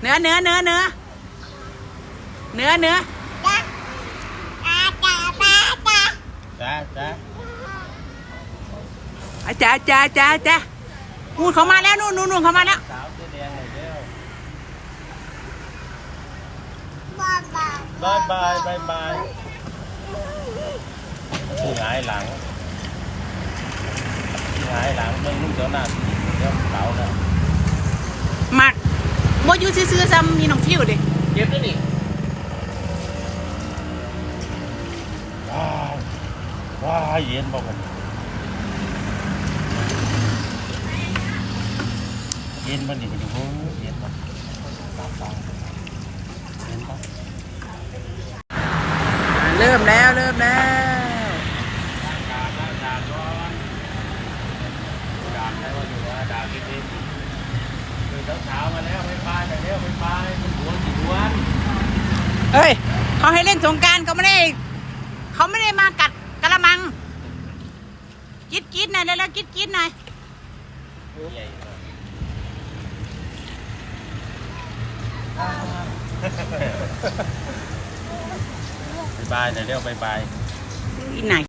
เนื้อเนื้อเนื้อเนื้อเนื้อเนื้อจ้าจ้าอาจ้าจ้าจ้าจ้านู่นเขามาแล้วนู่นนู่นนู่นเขามาแล้วสาวเสื้อแดงหน่อยเร็วบายบายบายบายที่หงายหลังที่หงายหลังเบิ่งลูกเจ้าหน้าเดี๋ยวเขาน่ะมัก อยูซื้อๆซ้ำมีน้องฟิวดิเก็บด้วยนี่ว้าวว้าวเย็นบ่ผมเย็นบ่นี่มันโอ้ยเย็นบ่ตามตามเย็นบ่อ่าเริ่มแล้วเริ่มแล้วดาบดาบดาบก่อนดาบได้ว่าอยู่ว่าดาบกิน ดิคือเช้าๆมาแล้วไปปลายไปแล้วไปปลายมันหัวกี่หัวเอ้ยเขาให้เล่นสงกรารเขาไม่ได้เขาไม่ได้มากัดกระมังกิดกิดหน่อยแล้วแล้วกิดกิดหน่อยใหญ่บายบายเดี๋ยวเร็วบายบายอีไหน